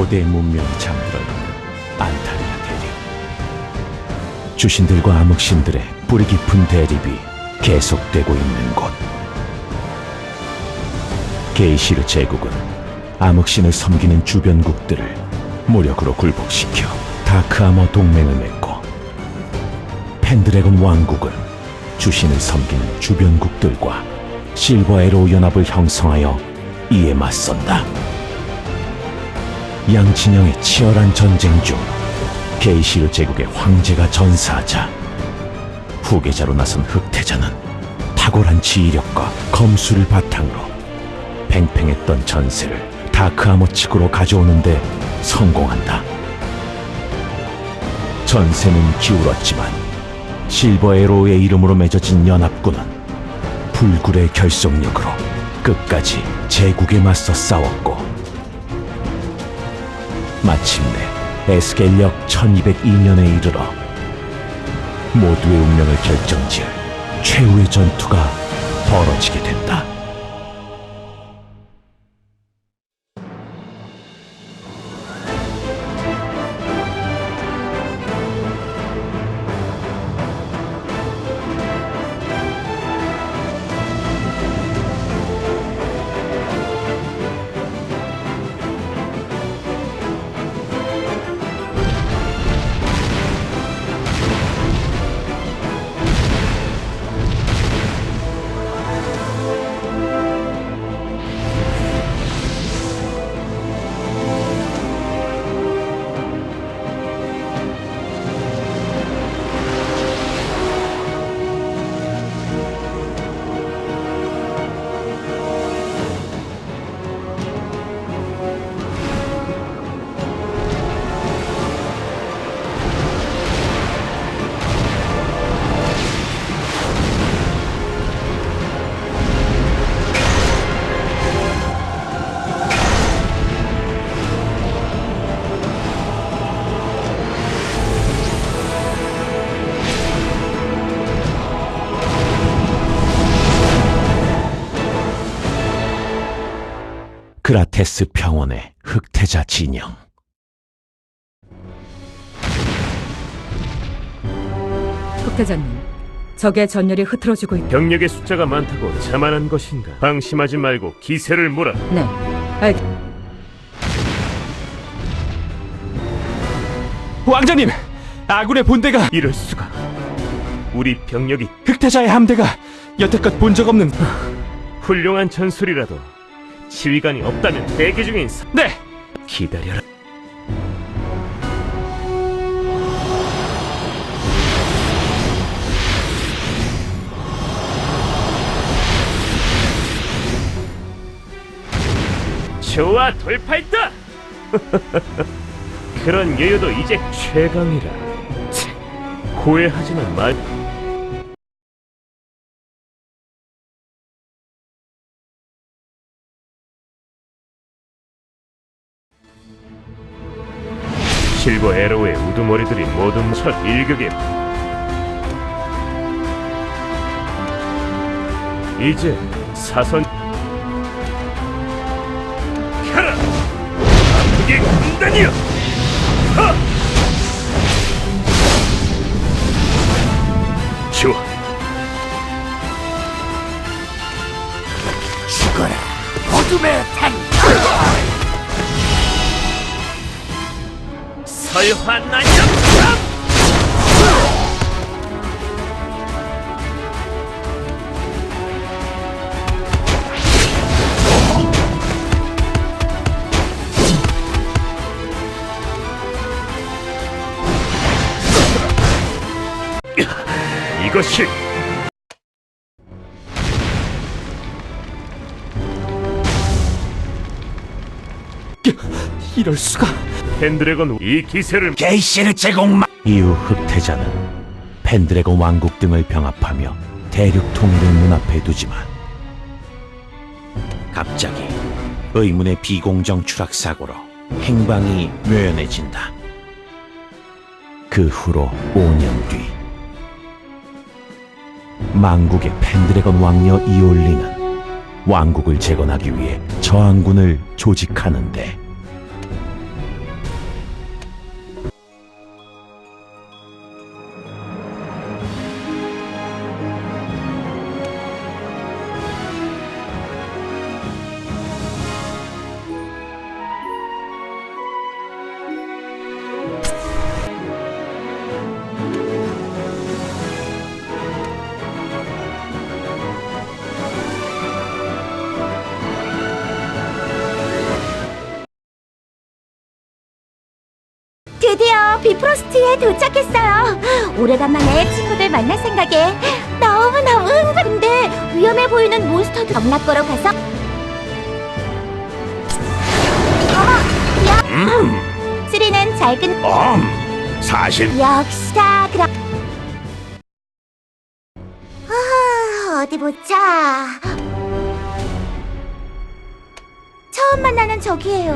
고대 잠들어 있는 안타리아 대륙. 주신들과 암흑신들의 뿌리 깊은 대립이 계속되고 있는 곳. 게이시르 제국은 암흑신을 섬기는 주변국들을 무력으로 굴복시켜 다크아머 동맹을 맺고 펜드래곤 왕국은 주신을 섬기는 주변국들과 실버 에로 연합을 형성하여 이에 맞선다. 양 진영의 치열한 전쟁 중 게이시르 제국의 황제가 전사하자 후계자로 나선 흑태자는 탁월한 지휘력과 검수를 바탕으로 팽팽했던 전세를 다크아머 측으로 가져오는데 성공한다. 전세는 기울었지만 실버 에로의 이름으로 맺어진 연합군은 불굴의 결속력으로 끝까지 제국에 맞서 싸웠고 마침내 에스겔력 1202년에 이르러 모두의 운명을 결정지을 최후의 전투가 벌어지게 된다. 그라테스 평원의 흑태자 진영. 흑태자님, 적의 전열이 흐트러지고 있... 병력의 숫자가 많다고 자만한 것인가? 방심하지 말고 기세를 몰아. 네, 알... 왕자님, 아군의 본대가 이럴 수가. 우리 병력이 흑태자의 함대가 여태껏 본 적 없는 훌륭한 전술이라도 지휘관이 없다면 대기 중인 사... 네 기다려라. 좋아, 돌파했다! 그런 여유도 이제 최강이라. 치, 고해하지는 말. 첫 일격에 이제 사선 가라! 아프게 군단이여 이것이 이럴 수가 펜드래곤 이 기세를 게이시르 제공마 이후 흑태자는 펜드래곤 왕국 등을 병합하며 대륙 통일을 눈앞에 두지만 갑자기 의문의 비공정 추락 사고로 행방이 묘연해진다. 그 후로 5년 뒤 망국의 펜드래곤 왕녀 이올리는 왕국을 재건하기 위해 저항군을 조직하는데 비프로스트에 도착했어요. 오래간만에 친구들 만날 생각에 너무너무 흥분인데 위험해 보이는 몬스터들 경락거로 가서. 어머, 야! 쓰리는 잘 끝. 음, 사실. 역시다 그럼. 아, 어디 보자. 처음 만나는 적이에요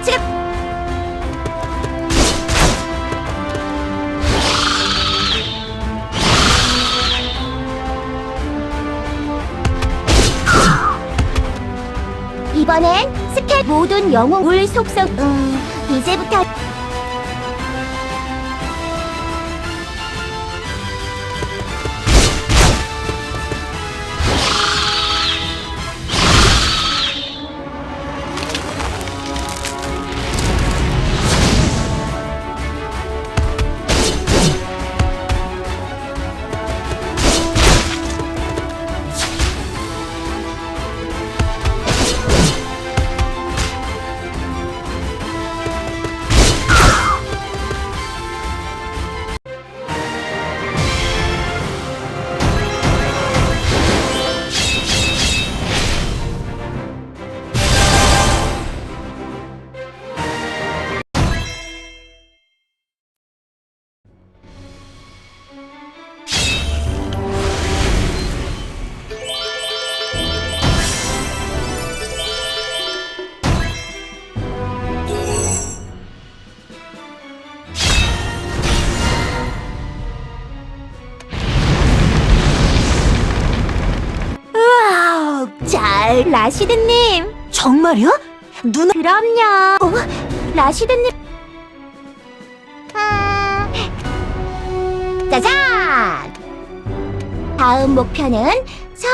박쥐가 이번엔 스캣 모든 영웅 물 속성 음 이제부터 라시드님. 정말요? 누나 그럼요. 어? 라시드님. 음... 짜잔! 다음 목표는 저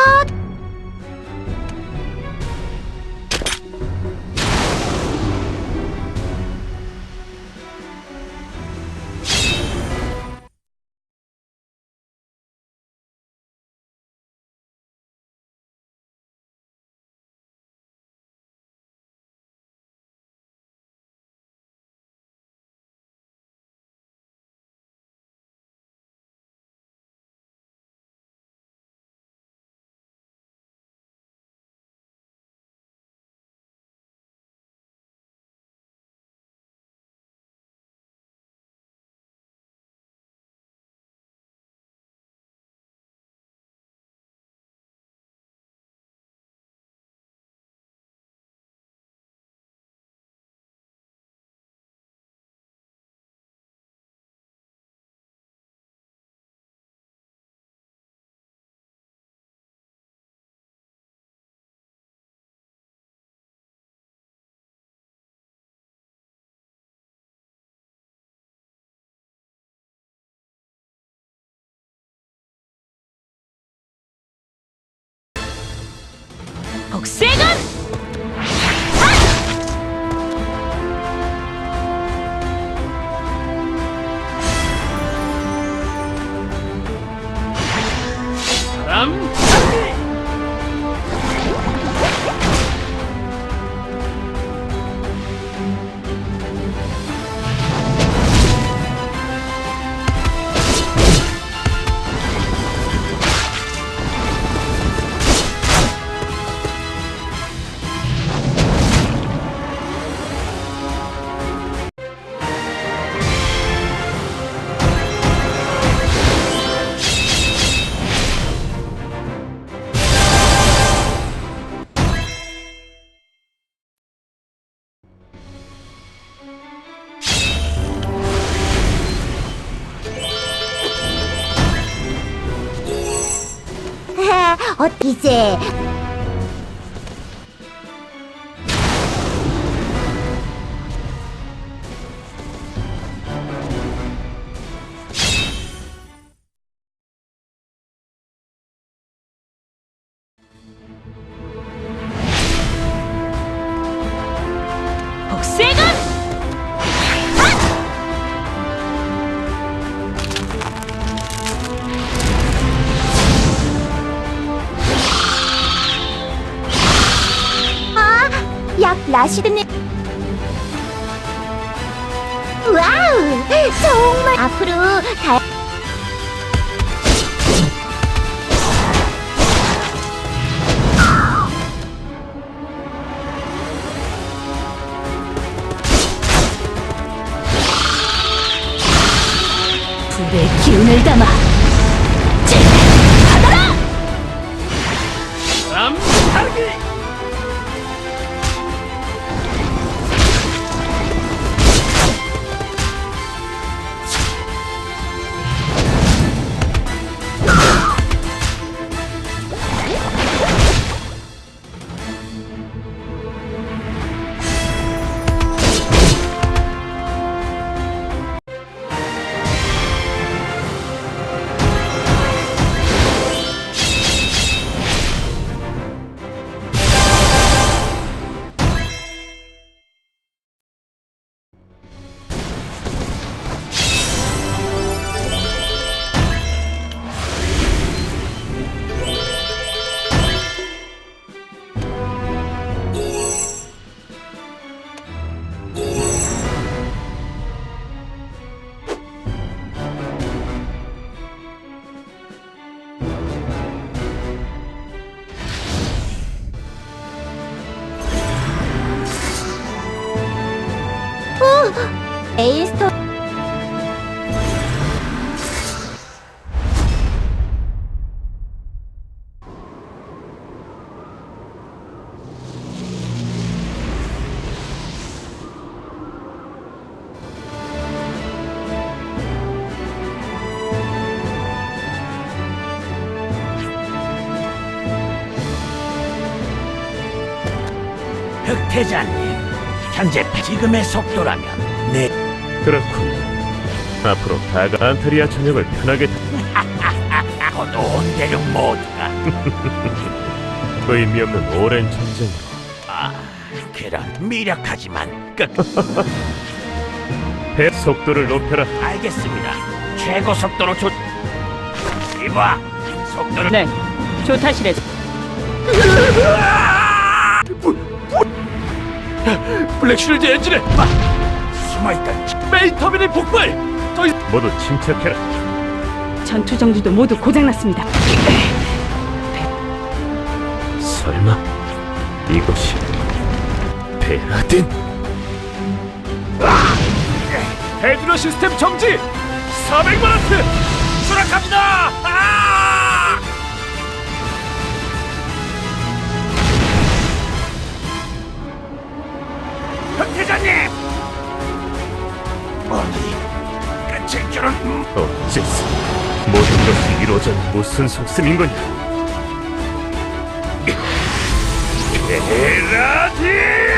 어, 이제 약 라시드님. 와우, 정말 앞으로 다. 불의 기운을 담아 흑태자님, 현재 지금의 속도라면 내 그렇군. 앞으로 다가 안타리아 전역을 편하게 곧온 대륙 모두가 의미 없는 오랜 전쟁으로 아, 그런 미력하지만 끝 배 속도를 높여라. 알겠습니다. 최고 속도로 조 이봐 속도를 네 조타실에 블랙쉴드 엔진에 숨어있던 메인 터빈의 폭발 모두 침착해라. 전투 정지도 모두 고장났습니다 설마 이것이 베라딘? 헤드러 시스템 정지! 400만 와트! 수락합니다! 아! 흑태자님 어디 끝일 줄은 어째서 모든 것이 이루어져 무슨 속셈인 거냐? 베라딘!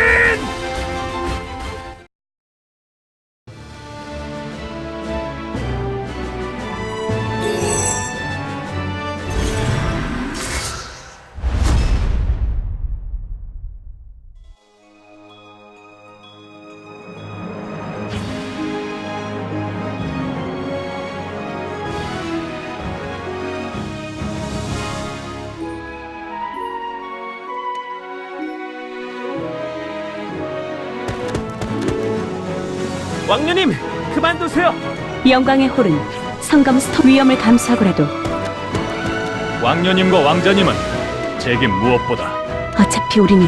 그만두세요. 영광의 홀은 성검 스톱 위험을 감수하고라도 왕녀님과 왕자님은 제게 무엇보다 어차피 우리는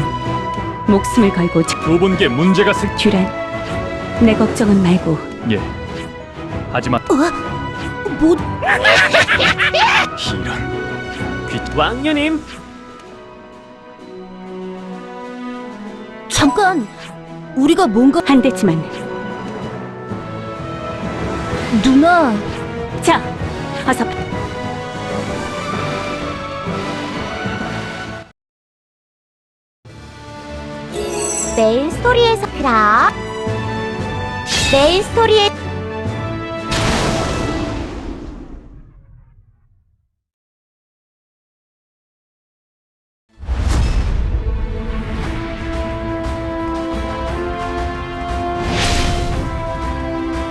목숨을 걸고 지- 두 분께 문제가 생... 듀란 내 걱정은 말고 예. 하지만 뭐 이런 귀... 왕녀님 잠깐. 우리가 뭔가 한 대지만 누나. 자, 어서. 내일 스토리에서 그럼. 내일 스토리에.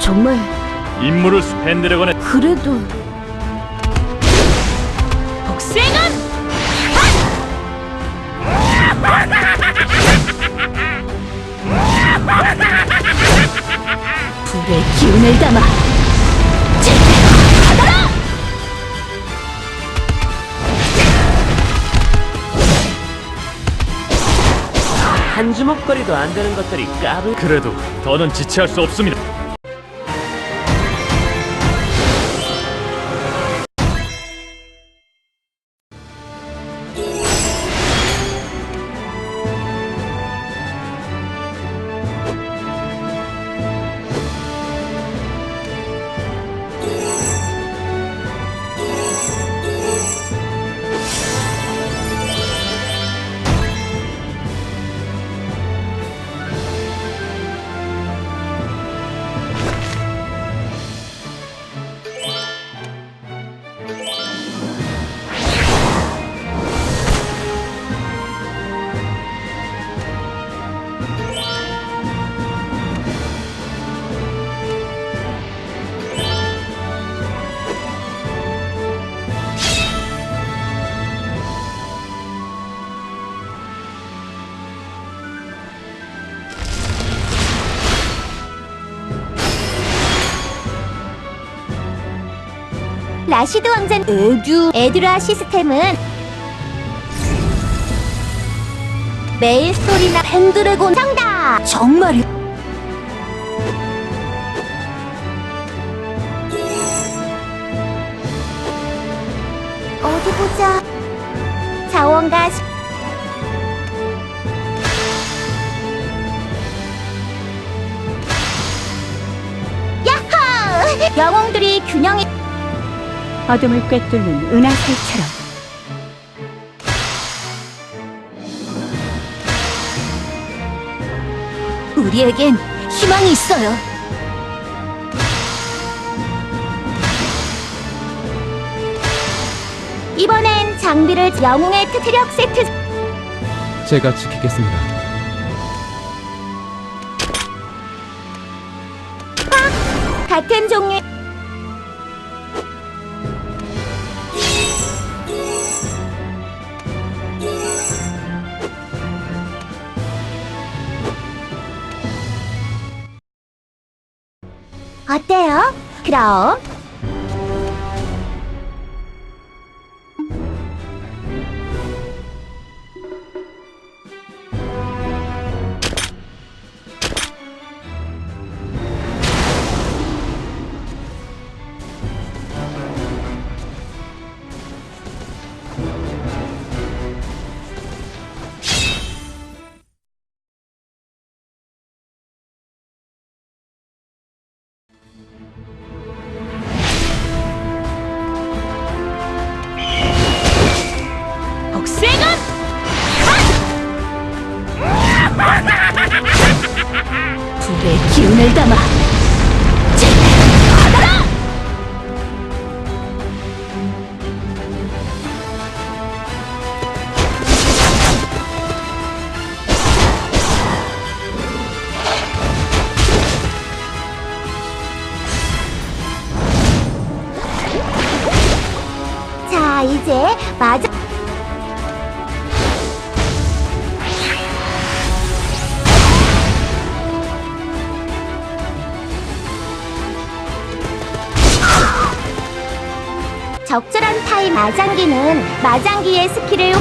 정말. 임무를 수- 펜드래곤의 그래도 복생은 불의 기운을 담아 한 주먹거리도 안 되는 것들이 까불 그래도 더는 지체할 수 없습니다. 라시드 왕자 에듀 에드라 시스템은 메인 스토리나 펜드래곤 정답 정말요? 어디 보자 자원과 시- 야호! 영웅들이 균형이 어둠을 꿰뚫는 은하살처럼 우리에겐 희망이 있어요. 이번엔 장비를 영웅의 트트력 세트 제가 지키겠습니다. 같은 종류 어때 마저 적절한 타임 마장기는 마장기의 스킬을